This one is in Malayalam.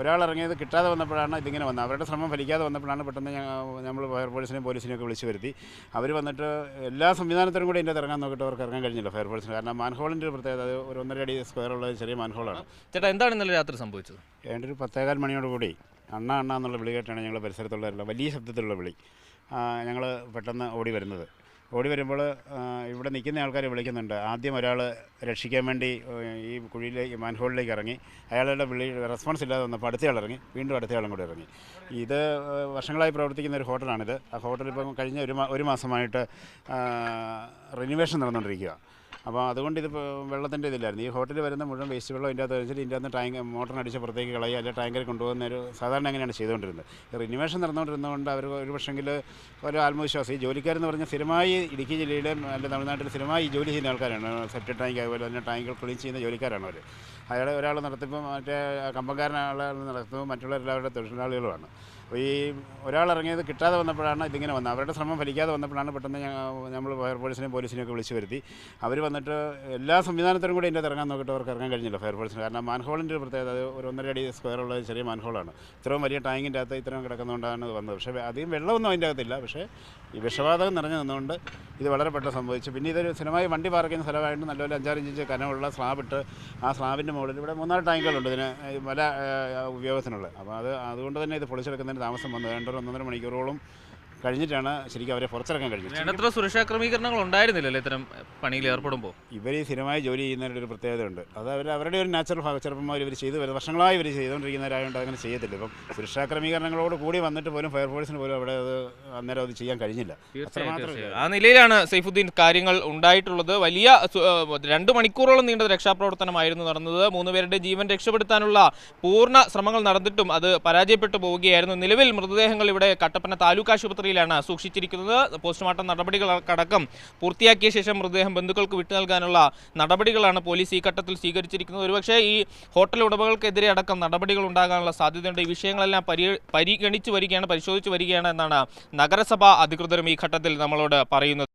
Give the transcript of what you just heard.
ഒരാൾ ഇറങ്ങിയത് കിട്ടാതെ വന്നപ്പോഴാണ് ഇതിങ്ങനെ വന്നത്. അവരുടെ ശ്രമം ഫലിക്കാതെ വന്നപ്പോഴാണ് പെട്ടെന്ന് നമ്മൾ ഫയർഫോഴ്സിനെയും പോലീസിനെയും ഒക്കെ വിളിച്ചു വരുത്തി. അവർ വന്നിട്ട് എല്ലാ സംവിധാനത്തിനും കൂടി ഇതിന്റെ ഇറങ്ങാൻ നോക്കിയിട്ട് അവർക്ക് ഇറങ്ങാൻ കഴിഞ്ഞില്ല ഫയർഫോഴ്സിന് കാരണം മാൻഹോളിന്റെ ഒരു പ്രത്യേകത അത് ഒരു ഒന്നര അടി സ്ക്വയർ ഉള്ള ചെറിയ മാൻഹോളാണ് ചേട്ടാ എന്താണ് ഇന്നലെ രാത്രി സംഭവിച്ചത്? ഏതാണ്ട് ഒരു പത്തേകാൽ മണിയോടുകൂടി അണ്ണ അണ്ണ എന്നുള്ള വിളി കേട്ടാണ് ഞങ്ങൾ പരിസരത്തുള്ള വലിയ ശബ്ദത്തിലുള്ള വിളി ഞങ്ങൾ പെട്ടെന്ന് ഓടി വരുന്നത്. ഓടി വരുമ്പോൾ ഇവിടെ നിൽക്കുന്ന ആൾക്കാരെ വിളിക്കുന്നുണ്ട്. ആദ്യം ഒരാൾ രക്ഷിക്കാൻ വേണ്ടി ഈ കുഴിയിലേക്ക് മാൻഹോളിലേക്ക് ഇറങ്ങി. അയാളുടെ വിളി റെസ്പോൺസ് ഇല്ലാതെ വന്നപ്പോൾ അടുത്തയാൾ ഇറങ്ങി. വീണ്ടും അടുത്തയാളും കൂടെ ഇറങ്ങി. ഇത് വർഷങ്ങളായി പ്രവർത്തിക്കുന്ന ഒരു ഹോട്ടലാണിത്. ആ ഹോട്ടൽ ഇപ്പം കഴിഞ്ഞ ഒരു ഒരു മാസമായിട്ട് റിനിവേഷൻ നടന്നുകൊണ്ടിരിക്കുക അപ്പോൾ അതുകൊണ്ട് ഇത് വെള്ളത്തിന്റെ ഇതില്ലായിരുന്നു ഈ ഹോട്ടലിൽ വരുന്ന മുഴുവൻ വേസ്റ്റ് വെള്ളം ഇതിന്റെ അകത്ത് വെച്ചിട്ട് ഇതിന്റെ അകത്ത് ടാങ്ക് മോട്ടറിനടിച്ച് പുറത്തേക്ക് കളയുക അല്ലെങ്കിൽ ടാങ്കറിൽ കൊണ്ടുപോകുന്ന ഒരു സാധാരണ അങ്ങനെയാണ് ചെയ്തുകൊണ്ടിരുന്നത്? റിനിവേഷൻ നടന്നുകൊണ്ടിരുന്നതുകൊണ്ട് അവർ ഒരു പക്ഷെങ്കിൽ ഒരു ആത്മവിശ്വാസം. ഈ ജോലിക്കാരെന്ന് പറഞ്ഞാൽ സ്ഥിരമായി ഇടുക്കി ജില്ലയിലെ അല്ലെങ്കിൽ തമിഴ്നാട്ടിൽ സ്ഥിരമായി ജോലി ചെയ്യുന്ന ആൾക്കാരാണ്. സെപ്റ്റ് ടാങ്ക് അതുപോലെ തന്നെ ടാങ്കുകൾ ക്ലീൻ ചെയ്യുന്ന ജോലിക്കാരാണ് അവർ. അയാളെ ഒരാൾ നടത്തുമ്പോൾ മറ്റേ കമ്പക്കാരനാളെ നടത്തുമ്പോൾ മറ്റുള്ളവരെല്ലാവരുടെ തൊഴിലാളികളുമാണ്. ഈ ഒരാൾ ഇറങ്ങിയത് കിട്ടാതെ വന്നപ്പോഴാണ് ഇതിങ്ങനെ വന്നത്. അവരുടെ ശ്രമം ഫലിക്കാതെ വന്നപ്പോഴാണ് പെട്ടെന്ന് നമ്മൾ ഫയർഫോഴ്സിനെയും പോലീസിനെയും ഒക്കെ വിളിച്ചു വരുത്തി. അവർ വന്നിട്ട് എല്ലാ സംവിധാനത്തിനും കൂടി ഇതിന്റെ ഇറങ്ങാൻ നോക്കിയിട്ട് അവർക്ക് ഇറങ്ങാൻ കഴിഞ്ഞില്ല ഫയർഫോഴ്സിന് കാരണം മാൻഹോളിന്റെ ഒരു പ്രത്യേകത അത് ഒരു ഒന്നര അടി സ്ക്വയർ ഉള്ള ചെറിയ മാൻഹോളാണ് ഇത്രയും വലിയ ടാങ്കിന്റെ അകത്ത് ഇത്രയും കിടക്കുന്നതുകൊണ്ടാണ് വന്നത്. പക്ഷേ അധികം വെള്ളമൊന്നും അതിന്റെ അകത്തില്ല. പക്ഷേ ഈ വിഷവാതകം നിറഞ്ഞു നിന്നുകൊണ്ട് ഇത് വളരെ പെട്ടെന്ന് സംഭവിച്ചു. പിന്നെ ഇതൊരു സ്ഥിരമായി വണ്ടി പാർക്ക് ചെയ്യുന്ന സ്ഥലമായിട്ട് നല്ലപോലെ അഞ്ചാറ് ഇഞ്ച് കനമുള്ള സ്ലാബ് ഇട്ട് ആ സ്ലാബിന്റെ മുകളിൽ ഇവിടെ മൂന്നാൽ ടാങ്കുകളുണ്ട് ഇതിന് പല ഉപയോഗത്തിനുള്ളത് അപ്പോൾ അത് അതുകൊണ്ട് തന്നെ ഇത് പൊളിച്ചെടുക്കുന്നതിന് താമസം വന്നു. രണ്ടര ഒന്നര മണിക്കൂറോളം കഴിഞ്ഞിട്ടാണ് ശരിക്കും അവരെ പുറത്തിറക്കാൻ കഴിഞ്ഞത്. അത്ര സുരക്ഷാ ക്രമീകരണങ്ങൾ ഉണ്ടായിരുന്നില്ലല്ലോ ഇത്തരം പണിയിൽ ഏർപ്പെടുമ്പോൾ? ഇവർ ഈ സ്ഥിരമായി ജോലി ചെയ്യുന്നതിന്റെ ഒരു പ്രത്യേകതയുണ്ട്. അത് അവർ അവരുടെ ഒരു നാച്ചുറൽ ഭാഗം ചെറുപ്പന്മാർ ഇവർ ചെയ്തു വരുന്നത് വർഷങ്ങളായി ഇവർ ചെയ്തുകൊണ്ടിരിക്കുന്നവരായതുകൊണ്ട് അങ്ങനെ ചെയ്യത്തില്ല. ഇപ്പം സുരക്ഷാ ക്രമീകരണങ്ങളോട് കൂടി വന്നിട്ട് പോലും ഫയർഫോഴ്സിന് പോലും അവിടെ അത് അന്നേരം അത് ചെയ്യാൻ കഴിഞ്ഞില്ല. ആ നിലയിലാണ് സൈഫുദ്ദീൻ കാര്യങ്ങൾ ഉണ്ടായിട്ടുള്ളത്. വലിയ രണ്ട് മണിക്കൂറോളം നീണ്ട രക്ഷാപ്രവർത്തനമായിരുന്നു നടന്നത്. മൂന്ന് പേരുടെ ജീവൻ രക്ഷപ്പെടുത്താനുള്ള പൂർണ ശ്രമങ്ങൾ നടന്നിട്ടും അത് പരാജയപ്പെട്ടു പോവുകയായിരുന്നു. നിലവിൽ മൃതദേഹങ്ങൾ ഇവിടെ കട്ടപ്പന താലൂക്ക് ആശുപത്രിയിലാണ് സൂക്ഷിച്ചിരിക്കുന്നത്. പോസ്റ്റ്മോർട്ടം നടപടികളടക്കം പൂർത്തിയാക്കിയ ശേഷം മൃതദേഹം ബന്ധുക്കൾക്ക് വിട്ടു നൽകാനുള്ള നടപടികളാണ് പോലീസ് ഈ ഘട്ടത്തിൽ സ്വീകരിച്ചിരിക്കുന്നത്. ഒരുപക്ഷെ ഈ ഹോട്ടൽ ഉടമകൾക്കെതിരെ അടക്കം നടപടികൾ ഉണ്ടാകാനുള്ള സാധ്യതയുണ്ട്. ഈ വിഷയങ്ങളെല്ലാം പരി പരിഗണിച്ചു വരികയാണ് പരിശോധിച്ചു വരികയാണ് എന്നാണ് നഗരസഭാ അധികൃതരും ഈ ഘട്ടത്തിൽ നമ്മളോട് പറയുന്നത്.